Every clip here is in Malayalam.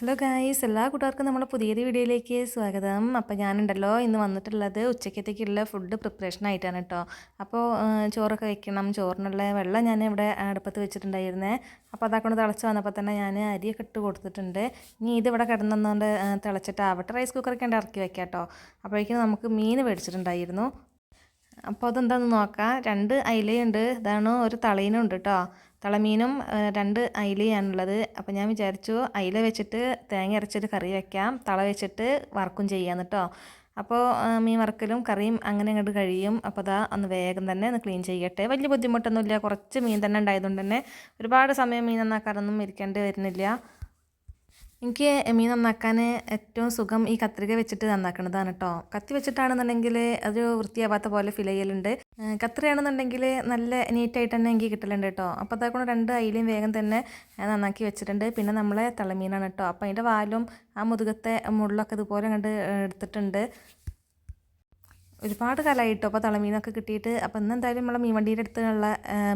ഹലോ ഗായ്സ് എല്ലാ കൂട്ടുകാർക്കും നമ്മുടെ പുതിയൊരു വീഡിയോയിലേക്ക് സ്വാഗതം. അപ്പോൾ ഞാനുണ്ടല്ലോ ഇന്ന് വന്നിട്ടുള്ളത് ഉച്ചക്കത്തേക്കുള്ള ഫുഡ് പ്രിപ്പറേഷൻ ആയിട്ടാണ് കേട്ടോ അപ്പോൾ ചോറൊക്കെ വെക്കണം. ചോറിനുള്ള വെള്ളം ഞാൻ ഇവിടെ അടുപ്പത്ത് വെച്ചിട്ടുണ്ടായിരുന്നേ. അപ്പോൾ അതാക്കൊണ്ട് തിളച്ച് വന്നപ്പോൾ തന്നെ ഞാൻ അരിയൊക്കെ ഇട്ട് കൊടുത്തിട്ടുണ്ട്. ഇനി ഇതിവിടെ കിടന്നുകൊണ്ട് തിളച്ചിട്ട് ആവട്ടെ. റൈസ് കുക്കറൊക്കെ ഉണ്ട് ഇറക്കി വെക്കാം കേട്ടോ അപ്പോഴേക്കും നമുക്ക് മീൻ മേടിച്ചിട്ടുണ്ടായിരുന്നു. അപ്പോൾ അതെന്താണെന്ന് നോക്കാം. രണ്ട് അയിലയുണ്ട്. ഇതാണ് ഒരു തളീനുണ്ട് കേട്ടോ തളമീനും രണ്ട് അയിലയാണുള്ളത്. അപ്പോൾ ഞാൻ വിചാരിച്ചു അയില വെച്ചിട്ട് തേങ്ങ അരച്ചിട്ട് കറി വെക്കാം. തള വെച്ചിട്ട് വറക്കും ചെയ്യാം കേട്ടോ അപ്പോൾ മീൻ വറക്കലും കറിയും അങ്ങനെ അങ്ങോട്ട് കഴിയും. അപ്പോൾ അതാ ഒന്ന് വേഗം തന്നെ ഒന്ന് ക്ലീൻ ചെയ്യട്ടെ. വലിയ ബുദ്ധിമുട്ടൊന്നുമില്ല. കുറച്ച് മീൻ തന്നെ ഉണ്ടായതുകൊണ്ട് തന്നെ ഒരുപാട് സമയം മീൻ നന്നാക്കാനൊന്നും ഇരിക്കേണ്ടി വരുന്നില്ല. എനിക്ക് മീൻ നന്നാക്കാൻ ഏറ്റവും സുഖം ഈ കത്രിക വെച്ചിട്ട് നന്നാക്കണതാണ് കേട്ടോ കത്തി വെച്ചിട്ടാണെന്നുണ്ടെങ്കിൽ അത് വൃത്തിയാവാത്ത പോലെ ഫീൽ ചെയ്യലുണ്ട്. കത്രിയാണെന്നുണ്ടെങ്കിൽ നല്ല നീറ്റായിട്ട് തന്നെ എനിക്ക് കിട്ടലുണ്ട് കേട്ടോ അപ്പോൾ അതേക്കൊണ്ട് രണ്ട് അയിലും വേഗം തന്നെ നന്നാക്കി വെച്ചിട്ടുണ്ട്. പിന്നെ നമ്മളെ തളമീനാണ് കേട്ടോ അപ്പോൾ അതിന്റെ വാലും ആ മുതുകത്തെ മുള്ളൊക്കെ ഇതുപോലെ കണ്ട് എടുത്തിട്ടുണ്ട്. ഒരുപാട് കാലമായിട്ടോ അപ്പോൾ തളമീനൊക്കെ കിട്ടിയിട്ട്. അപ്പോൾ ഇന്ന് എന്തായാലും നമ്മളെ മീൻ വണ്ടിയുടെ അടുത്തുള്ള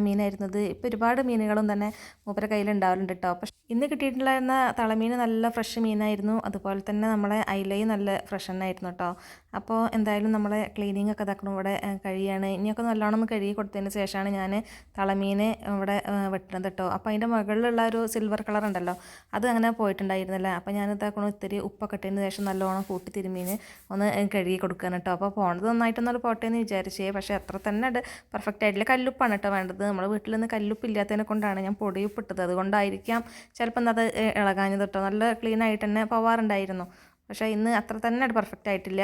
മീനായിരുന്നത്. ഇപ്പോൾ ഒരുപാട് മീനുകളും തന്നെ മൂപ്പര കയ്യിലുണ്ടാവലുണ്ട് കേട്ടോ പക്ഷേ ഇന്ന് കിട്ടിയിട്ടുണ്ടായിരുന്ന തളമീൻ നല്ല ഫ്രഷ് മീനായിരുന്നു. അതുപോലെ തന്നെ നമ്മളെ അയിലയും നല്ല ഫ്രഷ് തന്നെയായിരുന്നു കേട്ടോ അപ്പോൾ എന്തായാലും നമ്മളെ ക്ലീനിങ് ഒക്കെ ഇതാക്കണം ഇവിടെ കഴിയാണ്. ഇനിയൊക്കെ നല്ലോണം കഴുകി കൊടുത്തതിന് ശേഷമാണ് ഞാൻ തളമീനെ ഇവിടെ വെട്ടണത് കേട്ടോ അപ്പോൾ അതിന്റെ മുകളിലുള്ള ഒരു സിൽവർ കളർ ഉണ്ടല്ലോ അത് അങ്ങനെ പോയിട്ടുണ്ടായിരുന്നില്ല? അപ്പോൾ ഞാൻ ഇതാക്കണം ഇത്തിരി ഉപ്പൊക്കെ ഇട്ടതിന് ശേഷം നല്ലോണം കൂട്ടി തിരുമീന് ഒന്ന് കഴുകി കൊടുക്കാൻ കേട്ടോ അപ്പോൾ പോണത് നന്നായിട്ടൊന്നും പോട്ടെ എന്ന് വിചാരിച്ചേ. പക്ഷേ അത്ര തന്നെ അത് പെർഫെക്റ്റ് ആയിട്ടില്ല. കല്ലുപ്പാണ് കേട്ടോ വേണ്ടത്. നമ്മുടെ വീട്ടിൽ നിന്ന് കല്ലുപ്പ് ഇല്ലാത്തതിനെ കൊണ്ടാണ് ഞാൻ പൊടിയുപ്പിട്ടത് അതുകൊണ്ടായിരിക്കാം ചിലപ്പം അത് ഇളകാഞ്ഞത് കേട്ടോ നല്ല ക്ലീൻ ആയിട്ട് തന്നെ പോവാറുണ്ടായിരുന്നു. പക്ഷേ ഇന്ന് അത്ര തന്നെ പെർഫെക്റ്റ് ആയിട്ടില്ല.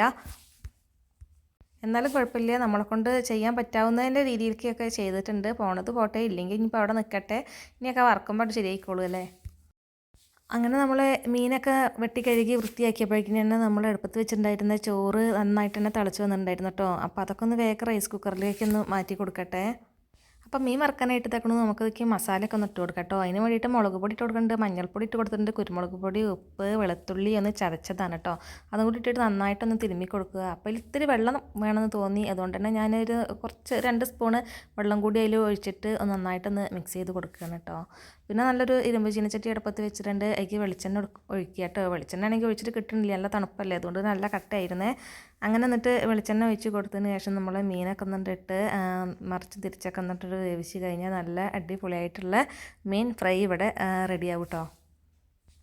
എന്നാലും കുഴപ്പമില്ല. നമ്മളെ കൊണ്ട് ചെയ്യാൻ പറ്റാവുന്നതിന്റെ രീതിയിലേക്കൊക്കെ ചെയ്തിട്ടുണ്ട്. പോണത് പോട്ടെ ഇല്ലെങ്കിൽ ഇനിയിപ്പോൾ അവിടെ നിൽക്കട്ടെ. ഇനിയൊക്കെ വറക്കുമ്പോൾ ശരിയായിക്കോളൂ അല്ലേ? അങ്ങനെ നമ്മൾ മീനൊക്കെ വെട്ടി കഴുകി വൃത്തിയാക്കിയപ്പോഴേക്കും തന്നെ നമ്മൾ അടുപ്പത്ത് വെച്ചിട്ടുണ്ടായിരുന്ന ചോറ് നന്നായിട്ട് തന്നെ തിളച്ച് വന്നിട്ടുണ്ടായിരുന്നു കേട്ടോ. അപ്പോൾ അതൊക്കെ ഒന്ന് വേഗം റൈസ് കുക്കറിലേക്ക് ഒന്ന് മാറ്റി കൊടുക്കട്ടെ. അപ്പം മീൻ വറുക്കാനായിട്ട് തക്കണം നമുക്ക് ഇതിലേക്ക് മസാലയൊക്കെ ഒന്ന് ഇട്ട് കൊടുക്കാം കേട്ടോ. അതിന് വേണ്ടിയിട്ട് മുളക് പൊടി ഇട്ട് കൊടുക്കുന്നുണ്ട് മഞ്ഞൾപ്പൊടി ഇട്ട് കൊടുത്തിട്ടുണ്ട് കുരുമുളക് പൊടി ഉപ്പ് വെളുത്തുള്ളി ഒന്ന് ചതച്ചതാണ് കേട്ടോ. അതും കൂടി ഇട്ടിട്ട് നന്നായിട്ടൊന്ന് തിരുമ്മി കൊടുക്കുക. അപ്പോൾ ഇത്തിരി വെള്ളം വേണമെന്ന് തോന്നി. അതുകൊണ്ട് തന്നെ ഞാനൊരു കുറച്ച് രണ്ട് സ്പൂണ് വെള്ളം കൂടി അതിൽ ഒഴിച്ചിട്ട് ഒന്ന് നന്നായിട്ടൊന്ന് മിക്സ് ചെയ്ത് കൊടുക്കുകയാണ് കേട്ടോ. പിന്നെ നല്ലൊരു ഇരുമ്പ് ചീനച്ചട്ടി അടുപ്പത്ത് വെച്ചിട്ടുണ്ട്. അതിലേക്ക് വെളിച്ചെണ്ണ ഒഴിക്കുക കേട്ടോ വെളിച്ചെണ്ണ ആണെങ്കിൽ ഒഴിച്ചിട്ട് കിട്ടുന്നില്ല. നല്ല തണുപ്പല്ലേ. അതുകൊണ്ട് നല്ല കട്ടയായിരുന്നേ അങ്ങനെ എന്നിട്ട് വെളിച്ചെണ്ണ ഒഴിച്ച് കൊടുത്തതിന് ശേഷം നമ്മൾ മീനൊക്കെ എന്നിട്ട് മറിച്ച് തിരിച്ചൊക്കെ എന്നിട്ട് വേവിച്ച് കഴിഞ്ഞാൽ നല്ല അടിപൊളിയായിട്ടുള്ള മീൻ ഫ്രൈ ഇവിടെ റെഡിയാവും കേട്ടോ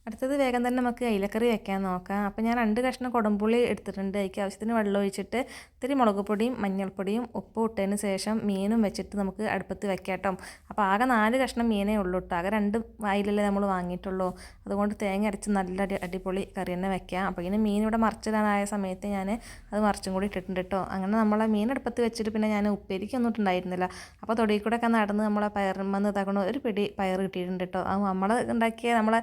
അടുത്തത് വേഗം തന്നെ നമുക്ക് അയിലക്കറി വെക്കാൻ നോക്കാം. അപ്പോൾ ഞാൻ രണ്ട് കഷ്ണം കുടംപുളി എടുത്തിട്ടുണ്ട്. അതിക്ക് ആവശ്യത്തിന് വെള്ളം ഒഴിച്ചിട്ട് ഇത്തിരി മുളക് പൊടിയും മഞ്ഞൾപ്പൊടിയും ഉപ്പും ഇട്ടതിന് ശേഷം മീനും വെച്ചിട്ട് നമുക്ക് അടുപ്പത്ത് വെക്കാം കേട്ടോ. അപ്പോൾ ആകെ നാല് കഷ്ണം മീനേ ഉള്ളൂ കേട്ടോ. ആകെ രണ്ട് വായിലല്ലേ നമ്മൾ വാങ്ങിയിട്ടുള്ളൂ. അതുകൊണ്ട് തേങ്ങ അരച്ച് നല്ല അടി അടിപൊളി കറി തന്നെ വെക്കാം. അപ്പോൾ ഇങ്ങനെ മീൻ ഇവിടെ മറിച്ചിടാനായ സമയത്ത് ഞാൻ അത് മറിച്ചും കൂടി ഇട്ടിട്ടുണ്ട് കേട്ടോ. അങ്ങനെ നമ്മളെ മീൻ അടുപ്പത്ത് വെച്ചിട്ട് പിന്നെ ഞാൻ ഉപ്പേരിക്കൊന്നും ഇട്ടുണ്ടായിരുന്നില്ല. അപ്പോൾ തൊടിയിൽ കൂടെ ഒക്കെ നടന്ന് നമ്മളെ പയറുമെന്ന് ഇതാക്കണ ഒരു പിടി പയർ കിട്ടിയിട്ടുണ്ട് കേട്ടോ. അത് നമ്മൾ ഉണ്ടാക്കിയ നമ്മളെ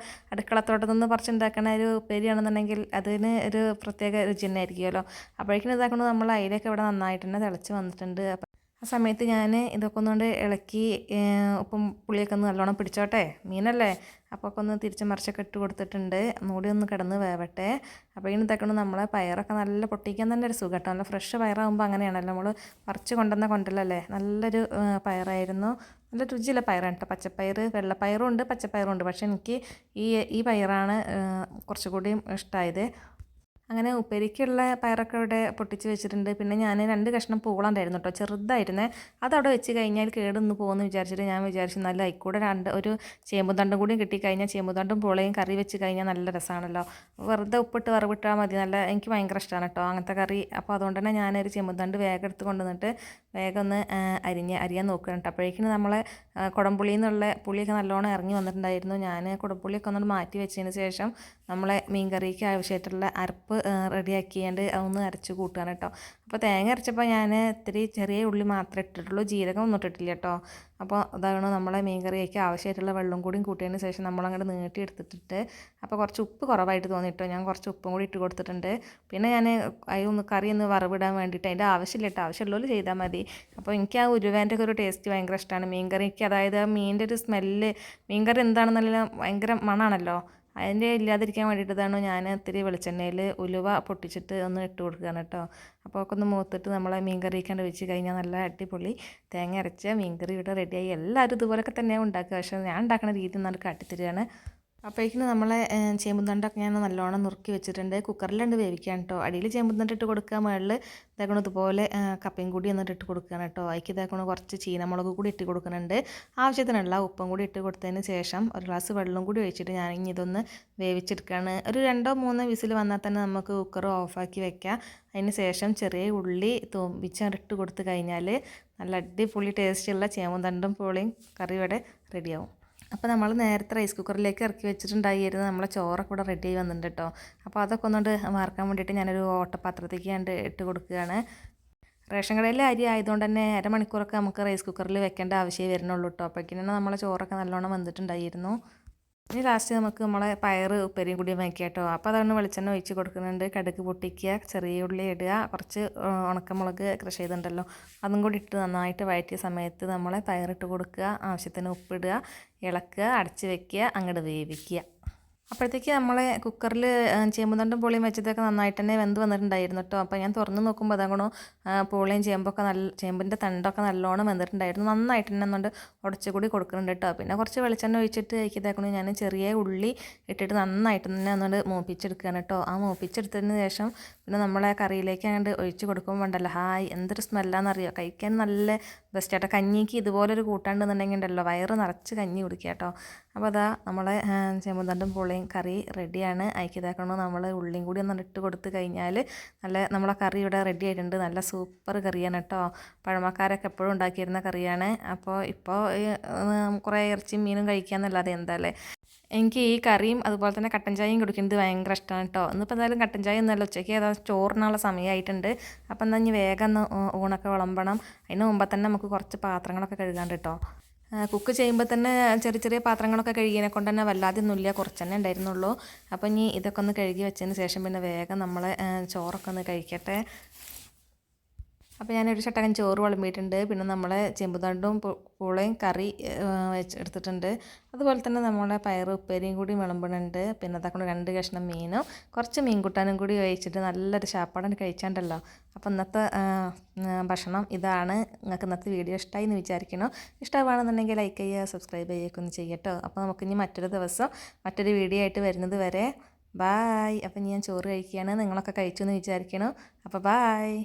അടുക്കളത്തോട്ടത്തിൽ നിന്ന് പറിച്ചുണ്ടാക്കുന്ന ഒരു ഉപ്പേരിയാണെന്നുണ്ടെങ്കിൽ അതിന് ഒരു പ്രത്യേക രുചി തന്നെ ആയിരിക്കുമല്ലോ. അപ്പോഴേക്കും ഇതാക്കുന്നത് നമ്മൾ അയിലൊക്കെ ഇവിടെ നന്നായിട്ട് തന്നെ തിളച്ച് വന്നിട്ടുണ്ട്. അപ്പം ആ സമയത്ത് ഞാൻ ഇതൊക്കെ ഒന്നുകൊണ്ട് ഇളക്കി ഉപ്പും പുളിയൊക്കെ ഒന്ന് നല്ലോണം പിടിച്ചോട്ടെ. മീനല്ലേ? അപ്പോൾ ഒക്കെ ഒന്ന് തിരിച്ച് മറിച്ചൊക്കെ ഇട്ട് കൊടുത്തിട്ടുണ്ട്. ഒന്നുകൂടി ഒന്ന് കിടന്ന് വേവട്ടെ. അപ്പോൾ ഇങ്ങനെ തക്കണം നമ്മളെ പയറൊക്കെ നല്ല പൊട്ടിക്കാൻ തന്നെ ഒരു സുഖട്ടോ. നല്ല ഫ്രഷ് പയറാകുമ്പോൾ അങ്ങനെയാണല്ലോ. നമ്മൾ പറിച്ച് കൊണ്ടുവന്ന കൊണ്ടല്ലേ നല്ലൊരു പയറായിരുന്നു. നല്ല രുചിയുള്ള പയറാണ് കേട്ടോ പച്ചപ്പയർ വെള്ളപ്പയറും ഉണ്ട് പച്ചപ്പയറും ഉണ്ട്. പക്ഷേ എനിക്ക് ഈ ഈ പയറാണ് കുറച്ചുകൂടി ഇഷ്ടമായത് അങ്ങനെ ഉപ്പേരിക്കുള്ള പയറൊക്കെ ഇവിടെ പൊട്ടിച്ച് വെച്ചിട്ടുണ്ട്. പിന്നെ ഞാൻ രണ്ട് കഷ്ണം പൂളണ്ടായിരുന്നു കേട്ടോ ചെറുതായിരുന്നേ. അതവിടെ വെച്ച് കഴിഞ്ഞാൽ കേടൊന്ന് പോകുമെന്ന് വിചാരിച്ചിട്ട് ഞാൻ വിചാരിച്ചു നല്ല ഐക്കൂടെ രണ്ട് ഒരു ചേമ്പുതണ്ടും കൂടി കിട്ടിക്കഴിഞ്ഞാൽ ചേമ്പുതണ്ടും പൂളയും കറി വെച്ച് കഴിഞ്ഞാൽ നല്ല രസമാണല്ലോ വെറുതെ ഉപ്പിട്ട് വറവിട്ടാൽ മതി നല്ല എനിക്ക് ഭയങ്കര ഇഷ്ടമാണ് കേട്ടോ അങ്ങനത്തെ കറി. അപ്പോൾ അതുകൊണ്ട് തന്നെ ഞാനൊരു ചേമ്പുതണ്ട് വേഗം എടുത്ത് കൊണ്ടുവന്നിട്ട് വേഗം ഒന്ന് അരിഞ്ഞ് അരിയാൻ നോക്കുക കേട്ടോ. അപ്പോഴേക്കും നമ്മളെ കുടംപുളിയിൽ നിന്നുള്ള പുളിയൊക്കെ നല്ലോണം ഇറങ്ങി വന്നിട്ടുണ്ടായിരുന്നു. ഞാൻ കുടംപുളിയൊക്കെ ഒന്നുകൂടി മാറ്റി വെച്ചതിന് ശേഷം നമ്മളെ മീൻ കറിക്ക് ആവശ്യമായിട്ടുള്ള അരപ്പ് റെഡിയാക്കിയാണ്ട് അതൊന്ന് അരച്ച് കൂട്ടുകയാണ് കേട്ടോ. അപ്പോൾ തേങ്ങ അരച്ചപ്പോൾ ഞാൻ ഇത്തിരി ചെറിയ ഉള്ളി മാത്രമേ ഇട്ടിട്ടുള്ളൂ. ജീരകം ഒന്നും ഇട്ടിട്ടില്ല കേട്ടോ. അപ്പോൾ അതാണ് നമ്മളെ മീൻ കറിയൊക്കെ ആവശ്യമായിട്ടുള്ള വെള്ളം കൂടിയും കൂട്ടിയതിന് ശേഷം നമ്മളങ്ങോട്ട് നീട്ടി എടുത്തിട്ട് അപ്പോൾ കുറച്ച് ഉപ്പ് കുറവായിട്ട് തോന്നിയിട്ടോ. ഞാൻ കുറച്ച് ഉപ്പും കൂടി ഇട്ട് കൊടുത്തിട്ടുണ്ട്. പിന്നെ ഞാൻ അതൊന്ന് കറി ഒന്ന് വറവിടാൻ വേണ്ടിയിട്ട് അതിന്റെ ആവശ്യമില്ല കേട്ടോ. ആവശ്യമുള്ളവർ ചെയ്താൽ മതി. അപ്പോൾ എനിക്ക് ആ ഉരുവേന്റെ ഒക്കെ ഒരു ടേസ്റ്റ് ഭയങ്കര ഇഷ്ടമാണ്. മീൻ കറിക്ക് അതായത് ആ മീനിന്റെ ഒരു സ്മെല്ല് മീൻ കറി എന്താണെന്നല്ല ഭയങ്കര മണമാണല്ലോ അതിന്റെ ഇല്ലാതിരിക്കാൻ വേണ്ടിയിട്ടാണ് ഞാൻ ഇത്തിരി വെളിച്ചെണ്ണയിൽ ഉലുവ പൊട്ടിച്ചിട്ട് ഒന്ന് ഇട്ട് കൊടുക്കുകയാണ് കേട്ടോ. അപ്പോൾ ഒക്കെ ഒന്ന് മൂത്തിട്ട് നമ്മളെ മീൻ കറി കറിയൊക്കെ വെച്ച് കഴിഞ്ഞാൽ നല്ല അടിപൊളി തേങ്ങ അരച്ച മീൻ കറി ഇവിടെ റെഡിയായി എല്ലാവരും ഇതുപോലൊക്കെ തന്നെ ഉണ്ടാക്കുക. പക്ഷേ ഞാൻ ഉണ്ടാക്കുന്ന രീതി നല്ല കാട്ടിത്തരികയാണ്. അപ്പോഴേക്കും നമ്മളെ ചേമ്പുന്തണ്ടൊക്കെ ഞാൻ നല്ലോണം നുറുക്കി വെച്ചിട്ടുണ്ട്. കുക്കറിലുണ്ട് വേവിക്കാൻ കേട്ടോ അടിയിൽ ചേമ്പുന്തണ്ട് ഇട്ട് കൊടുക്കുക മുകളിൽ ഇതാക്കണം ഇതുപോലെ കപ്പയും കൂടി എന്നിട്ട് ഇട്ട് കൊടുക്കുകയാണ് കേട്ടോ അതിക്ക് ഇതാക്കണം കുറച്ച് ചീനമുളക് കൂടി ഇട്ട് കൊടുക്കുന്നുണ്ട്. ആവശ്യത്തിനുള്ള ഉപ്പും കൂടി ഇട്ട് കൊടുത്തതിന് ശേഷം ഒരു ഗ്ലാസ് വെള്ളം കൂടി ഒഴിച്ചിട്ട് ഞാൻ ഇനി ഇതൊന്ന് വേവിച്ചെടുക്കുകയാണ്. ഒരു രണ്ടോ മൂന്നോ വിസിൽ വന്നാൽ തന്നെ നമുക്ക് കുക്കർ ഓഫാക്കി വെക്കാം. അതിന് ശേഷം ചെറിയ ഉള്ളി തൂമ്പിച്ച് ഇട്ട് കൊടുത്ത് കഴിഞ്ഞാൽ നല്ല അടിപൊളി ടേസ്റ്റുള്ള ചേമ്പുന്തണ്ടും പോളിയും കറി റെഡിയാവും. അപ്പോൾ നമ്മൾ നേരത്തെ റൈസ് കുക്കറിലേക്ക് ഇറക്കി വെച്ചിട്ടുണ്ടായിരുന്നു. നമ്മളെ ചോറൊക്കെ ഇവിടെ റെഡി ആയി വന്നിട്ടുണ്ട് കേട്ടോ അപ്പോൾ അതൊക്കെ ഒന്നുകൊണ്ട് വാർക്കാൻ വേണ്ടിയിട്ട് ഞാനൊരു ഓട്ടപാത്രത്തേക്ക് കണ്ട് ഇട്ട് കൊടുക്കുകയാണ്. റേഷൻ കടയിലെ അരി ആയതുകൊണ്ട് തന്നെ അരമണിക്കൂറൊക്കെ നമുക്ക് റൈസ് കുക്കറിൽ വെക്കേണ്ട ആവശ്യമേ വരുന്നുള്ളൂ കേട്ടോ അപ്പോഴേക്കും നമ്മളെ ചോറൊക്കെ നല്ലോണം വന്നിട്ടുണ്ടായിരുന്നു. ഇനി ലാസ്റ്റ് നമുക്ക് നമ്മളെ പയർ ഉപ്പരിയും കൂടി വയ്ക്കുക കേട്ടോ അപ്പോൾ അതാണ് വെളിച്ചെണ്ണ ഒഴിച്ച് കൊടുക്കുന്നുണ്ട്. കടുക് പൊട്ടിക്കുക ചെറിയ ഉള്ളി ഇടുക കുറച്ച് ഉണക്കമുളക് കൃഷി ചെയ്തിട്ടുണ്ടല്ലോ. അതും കൂടി ഇട്ട് നന്നായിട്ട് വഴറ്റിയ സമയത്ത് നമ്മളെ പയറിട്ട് കൊടുക്കുക ആവശ്യത്തിന് ഉപ്പിടുക ഇളക്കുക അടച്ച് വെക്കുക അങ്ങോട്ട് വേവിക്കുക. അപ്പോഴത്തേക്ക് നമ്മളെ കുക്കറിൽ ചേമ്പുതണ്ടും പുളിയും വെച്ചതൊക്കെ നന്നായിട്ട് തന്നെ വെന്ത് വന്നിട്ടുണ്ടായിരുന്നു കേട്ടോ. അപ്പോൾ ഞാൻ തുറന്ന് നോക്കുമ്പോൾ അതങ്ങണോ പുളിയും ചേമ്പൊക്കെ നല്ല ചേമ്പിന്റെ തണ്ടൊക്കെ നല്ലോണം വെന്തിട്ടുണ്ടായിരുന്നു നന്നായിട്ട് തന്നെ എന്നുകൊണ്ട് ഉടച്ചു കൂടി കൊടുക്കുന്നുണ്ട് കേട്ടോ. പിന്നെ കുറച്ച് വെളിച്ചെണ്ണ ഒഴിച്ചിട്ട് ഇതാക്കണു ഞാൻ ചെറിയ ഉള്ളി ഇട്ടിട്ട് നന്നായിട്ട് തന്നെ ഒന്നുകൊണ്ട് മൂപ്പിച്ചെടുക്കുകയാണ് കേട്ടോ. ആ മൂപ്പിച്ചെടുത്തതിന് ശേഷം പിന്നെ നമ്മളെ കറിയിലേക്ക് അങ്ങോട്ട് ഒഴിച്ച് കൊടുക്കുമ്പോൾ ഉണ്ടല്ലോ ഹായ് എന്തൊരു സ്മെല്ലാണെന്നറിയോ കഴിക്കാൻ നല്ല ബെസ്റ്റ് ആട്ടോ. കഞ്ഞിക്ക് ഇതുപോലൊരു കൂട്ടാണ്ടെന്നുണ്ടെങ്കിൽ ഉണ്ടല്ലോ വയറ് നിറച്ച് കഞ്ഞി കുടിക്കുക കേട്ടോ. അപ്പോൾ അതാ നമ്മളെ ചെമ്പന്തണ്ടും പുളിയും കറി റെഡിയാണ് അയക്കിതാക്കണോ. നമ്മൾ ഉള്ളിയും കൂടി ഒന്ന് ഇട്ട് കൊടുത്ത് കഴിഞ്ഞാൽ നല്ല നമ്മളെ കറി ഇവിടെ റെഡി ആയിട്ടുണ്ട്. നല്ല സൂപ്പർ കറിയാണ് കേട്ടോ. പഴമക്കാരൊക്കെ എപ്പോഴും ഉണ്ടാക്കിയിരുന്ന കറിയാണ്. അപ്പോൾ ഇപ്പോൾ കുറേ ഇറച്ചിയും മീനും കഴിക്കാമെന്നല്ലാതെ എന്താല്ലേ എനിക്ക് ഈ കറിയും അതുപോലെ തന്നെ കട്ടൻ ചായയും കുടിക്കുന്നത് ഭയങ്കര ഇഷ്ടമാണ് കേട്ടോ ഇന്നിപ്പോൾ എന്തായാലും കട്ടൻ ചായ ഒന്നല്ല ഉച്ചയ്ക്ക് ഏതാ ചോറിനുള്ള സമയമായിട്ടുണ്ട്. അപ്പം എന്നാൽ ഇനി വേഗം ഒന്ന് ഊണൊക്കെ വിളമ്പണം. അതിന് മുമ്പ് തന്നെ നമുക്ക് കുറച്ച് പാത്രങ്ങളൊക്കെ കഴുകാണ്ട് കേട്ടോ കുക്ക് ചെയ്യുമ്പോൾ തന്നെ ചെറിയ ചെറിയ പാത്രങ്ങളൊക്കെ കഴുകിയതിനെ കൊണ്ട് തന്നെ വല്ലാതെ ഒന്നുമില്ല കുറച്ച് തന്നെ ഉണ്ടായിരുന്നുള്ളൂ. അപ്പോൾ ഇനി ഇതൊക്കെ ഒന്ന് കഴുകി വെച്ചതിന് ശേഷം പിന്നെ വേഗം നമ്മൾ ചോറൊക്കെ ഒന്ന് കഴിക്കട്ടെ. അപ്പോൾ ഞാനൊരു ചട്ടകൻ ചോറ് വിളമ്പിയിട്ടുണ്ട്. പിന്നെ നമ്മളെ ചെമ്പുതണ്ടും പൂളയും കറി വെച്ച് എടുത്തിട്ടുണ്ട്. അതുപോലെ തന്നെ നമ്മളെ പയർ ഉപ്പേരിയും കൂടി വിളമ്പണുണ്ട്. പിന്നെ അതൊക്കെ രണ്ട് കഷ്ണം മീനും കുറച്ച് മീൻകൂട്ടാനും കൂടി കഴിച്ചിട്ട് നല്ലൊരു ശാപ്പാടൻ കഴിച്ചാണ്ടല്ലോ. അപ്പോൾ ഇന്നത്തെ ഭക്ഷണം ഇതാണ്. നിങ്ങൾക്ക് ഇന്നത്തെ വീഡിയോ ഇഷ്ടമായി എന്ന് വിചാരിക്കണോ ഇഷ്ടമാണെന്നുണ്ടെങ്കിൽ ലൈക്ക് ചെയ്യുക സബ്സ്ക്രൈബ് ചെയ്യുകയൊക്കെ ഒന്ന് ചെയ്യട്ടോ അപ്പോൾ നമുക്ക് ഇനി മറ്റൊരു ദിവസം മറ്റൊരു വീഡിയോ ആയിട്ട് വരുന്നത് വരെ. ബായ്. അപ്പം ഞാൻ ചോറ് കഴിക്കുകയാണ്. നിങ്ങളൊക്കെ കഴിച്ചു എന്ന് വിചാരിക്കണം അപ്പോൾ ബായ്.